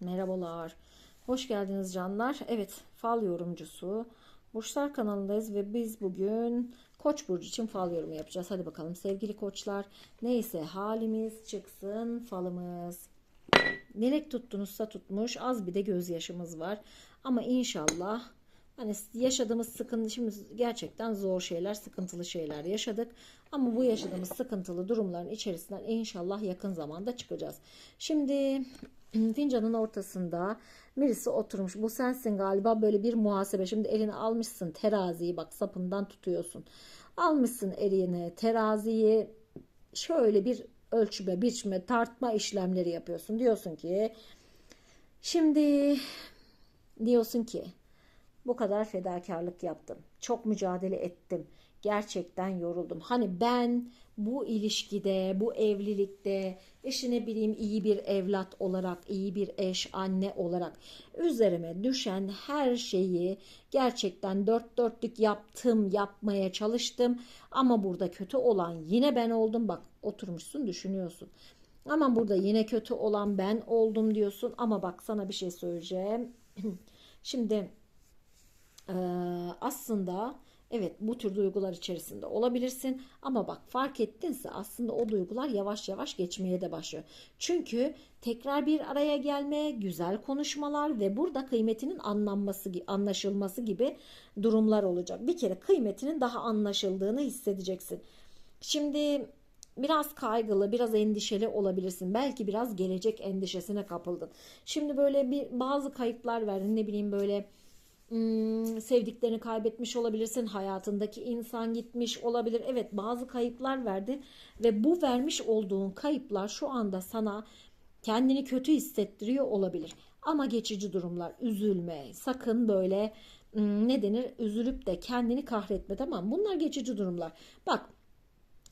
Merhabalar. Hoş geldiniz canlar. Evet, fal yorumcusu. Burçlar kanalındayız ve biz bugün Koç burcu için fal yorumu yapacağız. Hadi bakalım sevgili koçlar. Neyse halimiz çıksın falımız. Nerek tuttunuzsa tutmuş. Az bir de gözyaşımız var. Ama inşallah hani yaşadığımız sıkıntı şimdi gerçekten zor şeyler, sıkıntılı şeyler yaşadık. Ama bu yaşadığımız sıkıntılı durumların içerisinden inşallah yakın zamanda çıkacağız. Şimdi fincanın ortasında birisi oturmuş. Bu sensin galiba böyle bir muhasebe. Şimdi eline almışsın teraziyi bak sapından tutuyorsun. Almışsın eline teraziyi şöyle bir ölçme, biçme, tartma işlemleri yapıyorsun. Diyorsun ki şimdi diyorsun ki bu kadar fedakarlık yaptım. Çok mücadele ettim. Gerçekten yoruldum. Hani ben bu ilişkide, bu evlilikte, eşine bileyim iyi bir evlat olarak, iyi bir eş, anne olarak üzerime düşen her şeyi gerçekten dört dörtlük yaptım, yapmaya çalıştım. Ama burada kötü olan yine ben oldum. Bak oturmuşsun düşünüyorsun. Ama burada yine kötü olan ben oldum diyorsun. Ama bak sana bir şey söyleyeceğim. Şimdi aslında evet bu tür duygular içerisinde olabilirsin ama bak fark ettinse aslında o duygular yavaş yavaş geçmeye de başlıyor. Çünkü tekrar bir araya gelme, güzel konuşmalar ve burada kıymetinin anlanması, anlaşılması gibi durumlar olacak. Bir kere kıymetinin daha anlaşıldığını hissedeceksin. Şimdi biraz kaygılı, biraz endişeli olabilirsin. Belki biraz gelecek endişesine kapıldın. Şimdi böyle bir bazı kayıplar verdin. Ne bileyim böyle sevdiklerini kaybetmiş olabilirsin. Hayatındaki insan gitmiş olabilir. Evet bazı kayıplar verdin ve bu vermiş olduğun kayıplar şu anda sana kendini kötü hissettiriyor olabilir. Ama geçici durumlar. Üzülme. Sakın böyle hmm, ne denir? Üzülüp de kendini kahretme tamam. Bunlar geçici durumlar. Bak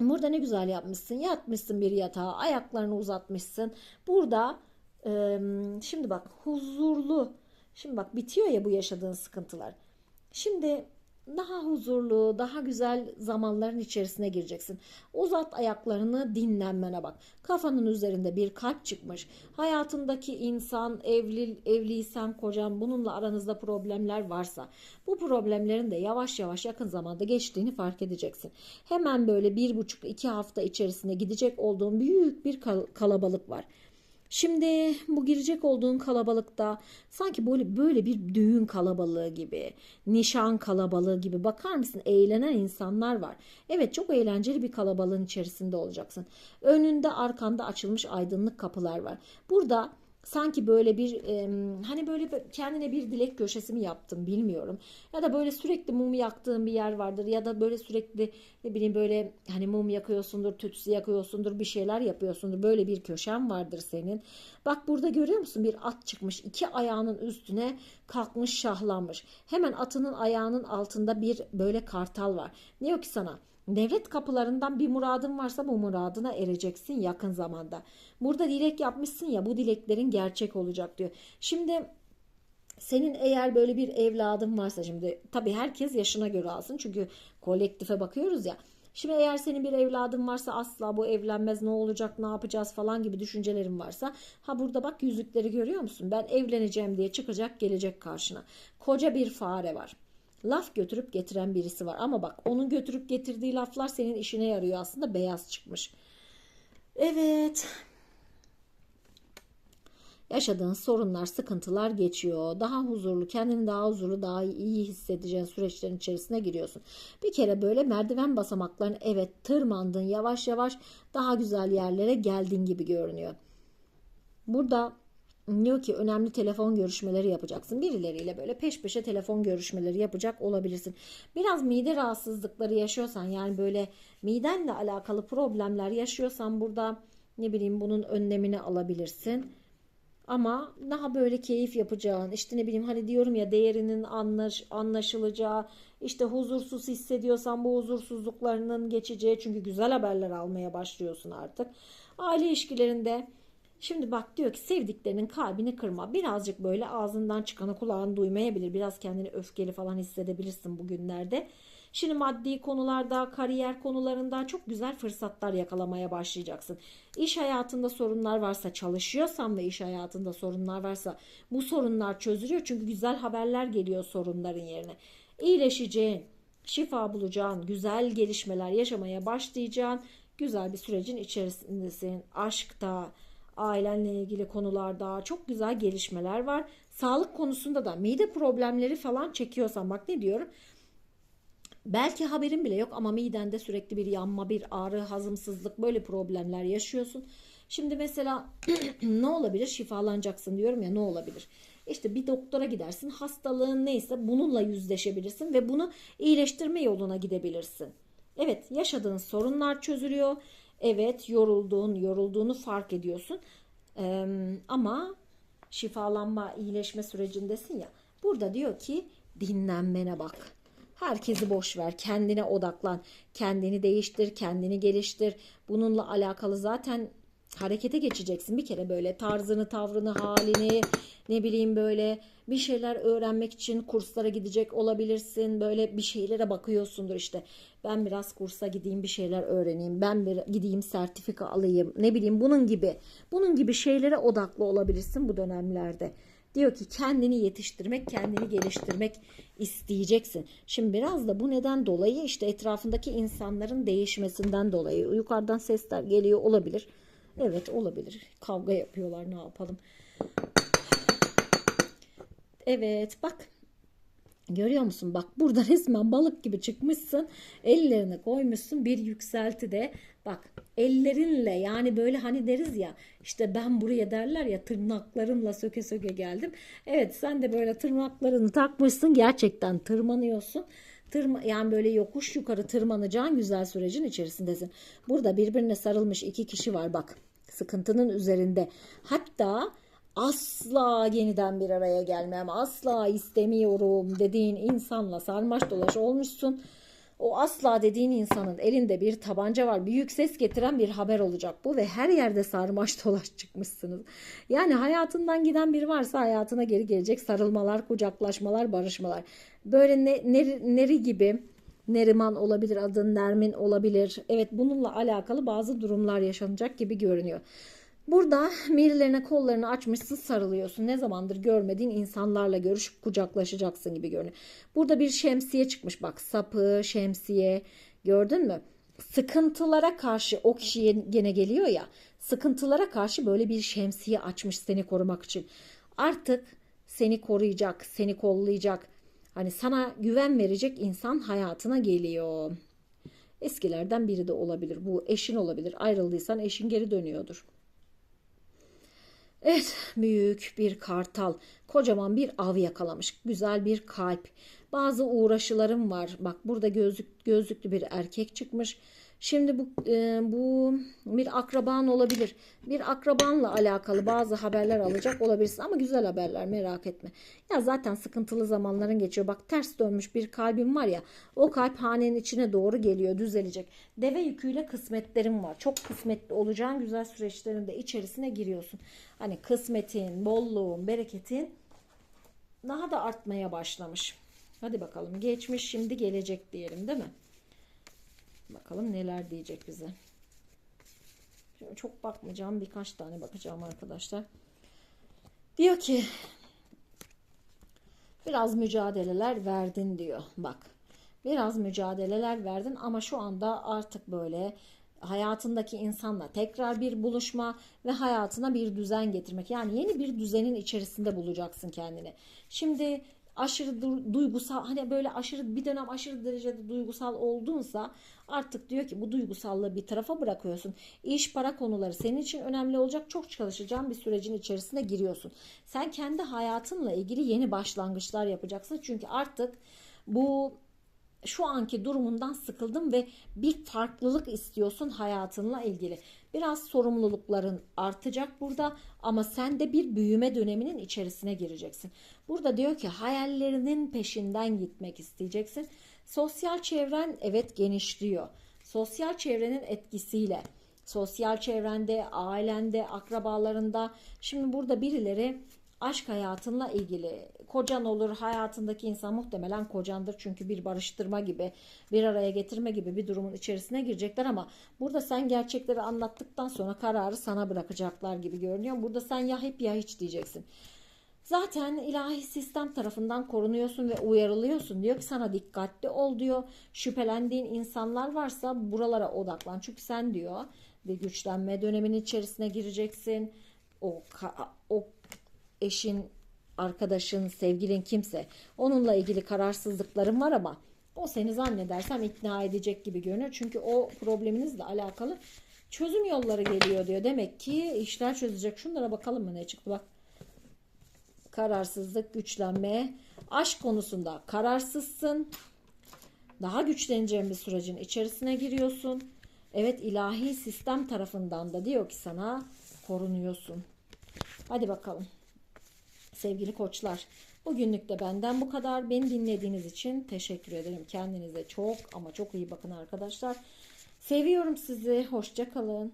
Burada ne güzel yapmışsın. Yatmışsın bir yatağa, ayaklarını uzatmışsın. Burada şimdi bak huzurlu. Şimdi bak bitiyor ya bu yaşadığın sıkıntılar. Şimdi daha huzurlu, daha güzel zamanların içerisine gireceksin. Uzat ayaklarını dinlenmene bak. Kafanın üzerinde bir kalp çıkmış. Hayatındaki insan, evli, evliysen kocan bununla aranızda problemler varsa bu problemlerin de yavaş yavaş yakın zamanda geçtiğini fark edeceksin. Hemen böyle bir buçuk iki hafta içerisinde gidecek olduğun büyük bir kalabalık var. Şimdi bu girecek olduğun kalabalıkta sanki böyle böyle bir düğün kalabalığı gibi, nişan kalabalığı gibi bakar mısın? Eğlenen insanlar var. Evet çok eğlenceli bir kalabalığın içerisinde olacaksın. Önünde arkanda açılmış aydınlık kapılar var. Burada sanki böyle bir e, hani böyle kendine bir dilek köşesi mi yaptın bilmiyorum. Ya da böyle sürekli mum yaktığın bir yer vardır ya da böyle sürekli ne bileyim böyle hani mum yakıyorsundur, tütsü yakıyorsundur, bir şeyler yapıyorsundur. Böyle bir köşen vardır senin. Bak burada görüyor musun bir at çıkmış. iki ayağının üstüne kalkmış, şahlanmış. Hemen atının ayağının altında bir böyle kartal var. Diyor ki sana Devlet kapılarından bir muradın varsa bu muradına ereceksin yakın zamanda. Burada dilek yapmışsın ya bu dileklerin gerçek olacak diyor. Şimdi senin eğer böyle bir evladın varsa şimdi tabii herkes yaşına göre alsın çünkü kolektife bakıyoruz ya. Şimdi eğer senin bir evladın varsa asla bu evlenmez ne olacak ne yapacağız falan gibi düşüncelerin varsa ha burada bak yüzükleri görüyor musun? Ben evleneceğim diye çıkacak gelecek karşına. Koca bir fare var laf götürüp getiren birisi var. Ama bak onun götürüp getirdiği laflar senin işine yarıyor aslında beyaz çıkmış. Evet. Yaşadığın sorunlar, sıkıntılar geçiyor. Daha huzurlu, kendini daha huzurlu, daha iyi hissedeceğin süreçlerin içerisine giriyorsun. Bir kere böyle merdiven basamaklarını evet tırmandın yavaş yavaş daha güzel yerlere geldin gibi görünüyor. Burada diyor ki önemli telefon görüşmeleri yapacaksın. Birileriyle böyle peş peşe telefon görüşmeleri yapacak olabilirsin. Biraz mide rahatsızlıkları yaşıyorsan yani böyle midenle alakalı problemler yaşıyorsan burada ne bileyim bunun önlemini alabilirsin. Ama daha böyle keyif yapacağın işte ne bileyim hani diyorum ya değerinin anlaş, anlaşılacağı işte huzursuz hissediyorsan bu huzursuzluklarının geçeceği çünkü güzel haberler almaya başlıyorsun artık. Aile ilişkilerinde Şimdi bak diyor ki sevdiklerinin kalbini kırma. Birazcık böyle ağzından çıkanı kulağın duymayabilir. Biraz kendini öfkeli falan hissedebilirsin bugünlerde. Şimdi maddi konularda, kariyer konularında çok güzel fırsatlar yakalamaya başlayacaksın. İş hayatında sorunlar varsa, çalışıyorsan ve iş hayatında sorunlar varsa bu sorunlar çözülüyor. Çünkü güzel haberler geliyor sorunların yerine. İyileşeceğin, şifa bulacağın, güzel gelişmeler yaşamaya başlayacağın güzel bir sürecin içerisindesin. Aşkta, ailenle ilgili konularda çok güzel gelişmeler var. Sağlık konusunda da mide problemleri falan çekiyorsan bak ne diyorum. Belki haberin bile yok ama midende sürekli bir yanma, bir ağrı, hazımsızlık böyle problemler yaşıyorsun. Şimdi mesela ne olabilir? Şifalanacaksın diyorum ya ne olabilir? İşte bir doktora gidersin. Hastalığın neyse bununla yüzleşebilirsin ve bunu iyileştirme yoluna gidebilirsin. Evet yaşadığın sorunlar çözülüyor. Evet yorulduğun, yorulduğunu fark ediyorsun. Ee, ama şifalanma, iyileşme sürecindesin ya. Burada diyor ki dinlenmene bak. Herkesi boş ver, kendine odaklan, kendini değiştir, kendini geliştir. Bununla alakalı zaten harekete geçeceksin bir kere böyle tarzını, tavrını, halini, ne bileyim böyle bir şeyler öğrenmek için kurslara gidecek olabilirsin. Böyle bir şeylere bakıyorsundur işte. Ben biraz kursa gideyim bir şeyler öğreneyim. Ben bir gideyim sertifika alayım. Ne bileyim bunun gibi. Bunun gibi şeylere odaklı olabilirsin bu dönemlerde. Diyor ki kendini yetiştirmek, kendini geliştirmek isteyeceksin. Şimdi biraz da bu neden dolayı işte etrafındaki insanların değişmesinden dolayı yukarıdan sesler geliyor olabilir. Evet olabilir. Kavga yapıyorlar ne yapalım. Evet bak Görüyor musun? Bak burada resmen balık gibi çıkmışsın. Ellerini koymuşsun bir yükselti de. Bak ellerinle yani böyle hani deriz ya işte ben buraya derler ya tırnaklarımla söke söke geldim. Evet sen de böyle tırnaklarını takmışsın gerçekten tırmanıyorsun. Tırma, yani böyle yokuş yukarı tırmanacağın güzel sürecin içerisindesin. Burada birbirine sarılmış iki kişi var bak sıkıntının üzerinde. Hatta asla yeniden bir araya gelmem, asla istemiyorum dediğin insanla sarmaş dolaş olmuşsun. O asla dediğin insanın elinde bir tabanca var. Büyük ses getiren bir haber olacak bu ve her yerde sarmaş dolaş çıkmışsınız. Yani hayatından giden biri varsa hayatına geri gelecek sarılmalar, kucaklaşmalar, barışmalar. Böyle ne, neri, neri gibi Neriman olabilir, adın Nermin olabilir. Evet bununla alakalı bazı durumlar yaşanacak gibi görünüyor. Burada mirilerine kollarını açmışsın sarılıyorsun. Ne zamandır görmediğin insanlarla görüşüp kucaklaşacaksın gibi görünüyor. Burada bir şemsiye çıkmış bak sapı, şemsiye gördün mü? Sıkıntılara karşı o kişiye gene geliyor ya sıkıntılara karşı böyle bir şemsiye açmış seni korumak için. Artık seni koruyacak, seni kollayacak. Hani sana güven verecek insan hayatına geliyor. Eskilerden biri de olabilir. Bu eşin olabilir. Ayrıldıysan eşin geri dönüyordur. Evet, büyük bir kartal, kocaman bir av yakalamış. Güzel bir kalp. Bazı uğraşılarım var. Bak burada gözlük, gözlüklü bir erkek çıkmış. Şimdi bu e, bu bir akraban olabilir. Bir akrabanla alakalı bazı haberler alacak olabilirsin ama güzel haberler merak etme. Ya zaten sıkıntılı zamanların geçiyor. Bak ters dönmüş bir kalbim var ya. O kalp hanenin içine doğru geliyor, düzelecek. Deve yüküyle kısmetlerim var. Çok kısmetli olacağın güzel süreçlerin de içerisine giriyorsun. Hani kısmetin, bolluğun, bereketin daha da artmaya başlamış. Hadi bakalım geçmiş şimdi gelecek diyelim değil mi? Bakalım neler diyecek bize. Şimdi çok bakmayacağım. Birkaç tane bakacağım arkadaşlar. Diyor ki biraz mücadeleler verdin diyor. Bak biraz mücadeleler verdin ama şu anda artık böyle hayatındaki insanla tekrar bir buluşma ve hayatına bir düzen getirmek. Yani yeni bir düzenin içerisinde bulacaksın kendini. Şimdi aşırı duygusal hani böyle aşırı bir dönem aşırı derecede duygusal oldunsa artık diyor ki bu duygusallığı bir tarafa bırakıyorsun. İş para konuları senin için önemli olacak. Çok çalışacağın bir sürecin içerisine giriyorsun. Sen kendi hayatınla ilgili yeni başlangıçlar yapacaksın. Çünkü artık bu şu anki durumundan sıkıldım ve bir farklılık istiyorsun hayatınla ilgili. Biraz sorumlulukların artacak burada ama sen de bir büyüme döneminin içerisine gireceksin. Burada diyor ki hayallerinin peşinden gitmek isteyeceksin. Sosyal çevren evet genişliyor. Sosyal çevrenin etkisiyle sosyal çevrende, ailende, akrabalarında şimdi burada birileri aşk hayatınla ilgili kocan olur hayatındaki insan muhtemelen kocandır çünkü bir barıştırma gibi bir araya getirme gibi bir durumun içerisine girecekler ama burada sen gerçekleri anlattıktan sonra kararı sana bırakacaklar gibi görünüyor. Burada sen ya hep ya hiç diyeceksin. Zaten ilahi sistem tarafından korunuyorsun ve uyarılıyorsun. Diyor ki sana dikkatli ol diyor. Şüphelendiğin insanlar varsa buralara odaklan. Çünkü sen diyor bir güçlenme döneminin içerisine gireceksin. O o eşin, arkadaşın, sevgilin kimse onunla ilgili kararsızlıkların var ama o seni zannedersem ikna edecek gibi görünüyor. Çünkü o probleminizle alakalı çözüm yolları geliyor diyor. Demek ki işler çözecek. Şunlara bakalım mı ne çıktı bak kararsızlık, güçlenme, aşk konusunda kararsızsın. Daha güçleneceğin bir sürecin içerisine giriyorsun. Evet ilahi sistem tarafından da diyor ki sana korunuyorsun. Hadi bakalım. Sevgili koçlar, bugünlük de benden bu kadar. Beni dinlediğiniz için teşekkür ederim. Kendinize çok ama çok iyi bakın arkadaşlar. Seviyorum sizi. Hoşça kalın.